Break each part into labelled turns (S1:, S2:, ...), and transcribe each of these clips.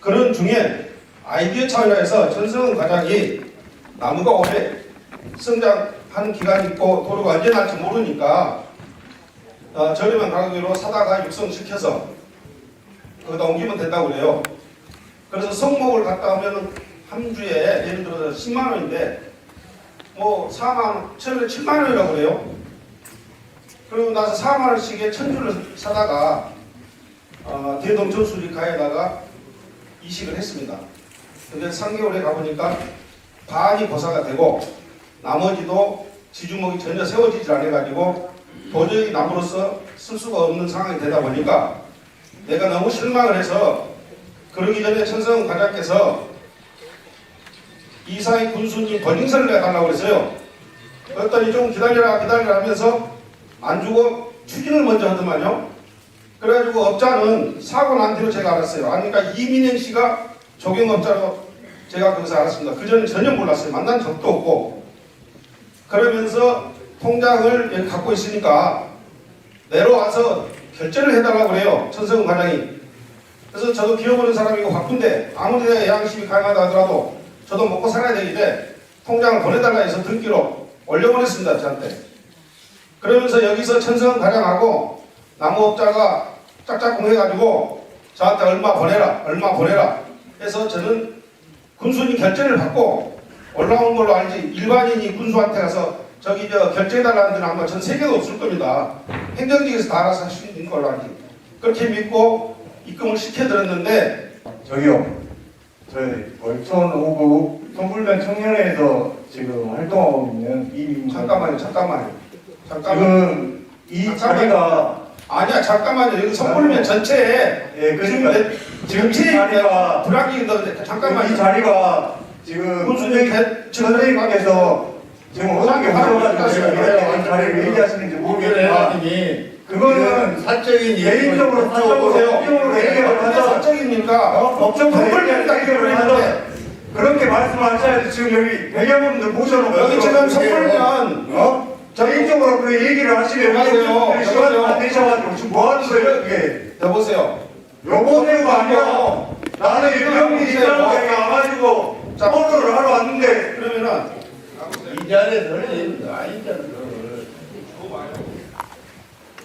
S1: 그런 중에 아이디어 차원에서 전성은 과장이 나무가 오래 성장하는 기간이 있고 도로가 언제 날지 모르니까 어, 저렴한 가격으로 사다가 육성시켜서 거기다 옮기면 된다고 그래요. 그래서 성목을 갔다 오면 한 주에 예를 들어서 10만 원인데 뭐 4만 원, 처음에 7만 원이라고 그래요. 그리고 나서 4만 원씩에 천 주를 사다가 어, 대동전 수리가에다가 이식을 했습니다. 근데 3개월에 가보니까 반이 고사가 되고 나머지도 지주목이 전혀 세워지질 않아가지고 도저히 나무로서 쓸 수가 없는 상황이 되다 보니까 내가 너무 실망을 해서 그러기 전에 천성 과장께서 이사희 군수님 권인서를 내달라고 그랬어요. 그랬더니 좀 기다려라 기다려라 하면서 안 주고 추진을 먼저 하더만요. 그래가지고 업자는 사고 난 뒤로 제가 알았어요. 아니, 그러니까 이민영 씨가 조경업자로 제가 거기서 알았습니다. 그 전에 전혀 몰랐어요. 만난 적도 없고. 그러면서 통장을 갖고 있으니까 내려와서 결제를 해달라고 그래요. 천성훈 과장이. 그래서 저도 기어보는 사람이고 바쁜데 아무리 양심이 강하다 하더라도 저도 먹고 살아야 되는데 통장을 보내달라 해서 등기로 올려보냈습니다. 저한테. 그러면서 여기서 천성훈 과장하고 나무업자가 짝짝꿍 해가지고 저한테 얼마 보내라, 얼마 보내라 해서 저는 군수님 결제를 받고 올라온 걸로 알지 일반인이 군수한테 가서 저기 저 결제해달라는 데는 아마 전 세계도 없을 겁니다. 행정직에서 다 알아서 할 수 있는 걸로 알지. 그렇게 믿고 입금을 시켜드렸는데
S2: 저기요. 저희 월천 5구 성불변 청년회에서 지금 활동하고 있는 이민정.
S1: 잠깐만요, 잠깐만요. 잠깐만.
S2: 지금 이
S1: 잠깐만요.
S2: 자리가
S1: 아니야, 잠깐만요. 여기 선불면 전체에
S2: 예 그러니까 지금 이
S1: 전체에
S2: 자리가
S1: 불합리인데
S2: 잠깐만 이. 자리가 지금
S1: 군수님 개-
S2: 선생님께서 지금 어떻게 이렇게 이 자리를 얘기하시는지 모르겠지만
S3: 의원님이
S2: 그거는
S3: 사적인
S2: 개인적으로. 사적으로 법적으로 얘기를 하자.
S1: 사적입니까?
S2: 어, 법적으로
S1: 선불면이다
S2: 얘기를 하자. 그렇게 말씀하셔야지 지금 여기 대기업분들 모셔놓고
S1: 여기 지금 선불면
S2: 어? 개인적으로 그 얘기를 하시면
S1: 여보세요?
S2: 시간이 안
S1: 여보세요?
S2: 되셔가지고 지금 뭐 하는 거예요 이게
S1: 여보세요.
S2: 요번에가 아니야 나는 유명민 있다고 내가 와가지고
S1: 자.
S2: 포토를 하러 왔는데
S1: 그러면은
S3: 이 자리에서는 아니잖아.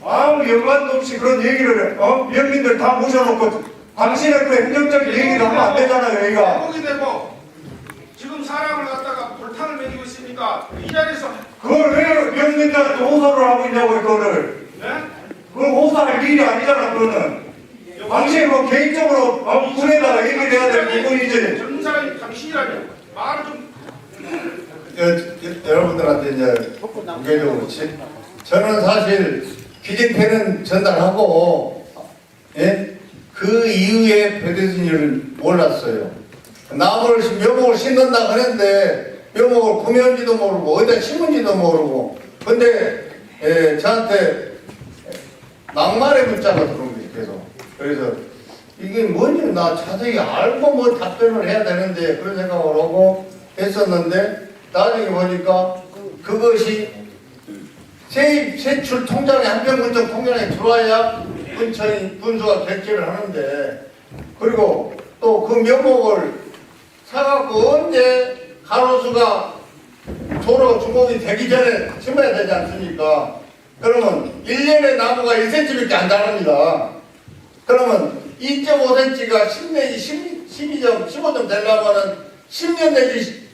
S2: 아무 연관도 없이 그런 얘기를 어? 위원민들 다 모셔놓고 당신의 그 행정적인 얘기를 하면 안 되잖아요 여기가
S1: 회복이 되고 지금 사람을 갖다가 불탕을 먹이고 있으니까 이 자리에서
S2: 그걸 왜 위원민들한테 호소를 하고 있냐고 이거를
S1: 네?
S2: 그건 호소할 일이 아니잖아 그거는 당신이 뭐 개인적으로 어, 군에다가 얘기를 해야 될 부분이지
S1: 젊은 사람이 당신이라며 말을 좀
S3: 여, 여러분들한테 이제 공개적으로 그렇지. 저는 사실 기증패는 전달하고 예? 그 이후에 배대진 일을 몰랐어요. 나무를 심- 묘목을 심는다 그랬는데 묘목을 구매한지도 모르고 어디다 심은지도 모르고 근데 예, 저한테 막말의 문자가 들어온 거예요 계속. 그래서 이게 뭔지 나 자세히 알고 뭐 답변을 해야 되는데 그런 생각을 하고 했었는데 나중에 보니까 그것이 세입 세출 통장에 한평군청 통장에 들어와야 군청이 군수가 결제를 하는데 그리고 또그 묘목을 사갖고 언제 가로수가 도로 주목이 되기 전에 심어야 되지 않습니까? 그러면 1년에 나무가 1cm밖에 안 자랍니다. 그러면 2.5cm가 10 내지 10, 12점, 15점 되려면은 10년 내지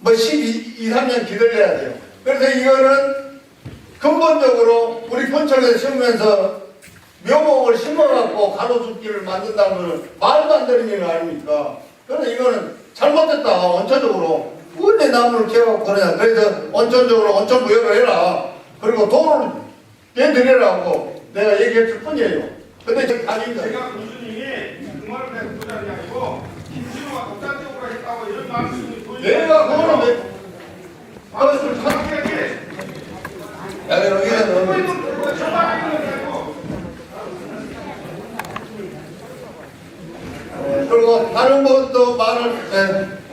S3: 뭐 12, 2, 3년 기다려야 돼요. 그래서 이거는 근본적으로 우리 본청에서 심으면서 묘목을 심어갖고 가로수길을 만든다면 말도 안 되는 일 아닙니까? 그래서 이거는 잘못됐다, 원천적으로. 원래 나무를 캐갖고 그러냐. 그래서 원천적으로 원천 부여를 해라. 그리고 도로를 내드리라고 내가 얘기했을 뿐이에요. 근데 지금 아닙니다.
S1: 제가 군수님이 그 말을 내가 듣고 자는 게 아니고 김진호가 독단적으로 했다고 이런 말씀을 보이는
S3: 내가 그거는 왜
S1: 말씀을 정확하게
S3: 야, 그럼 이거는
S1: 아니고
S3: 어, 그리고 다른 것도 말을 예,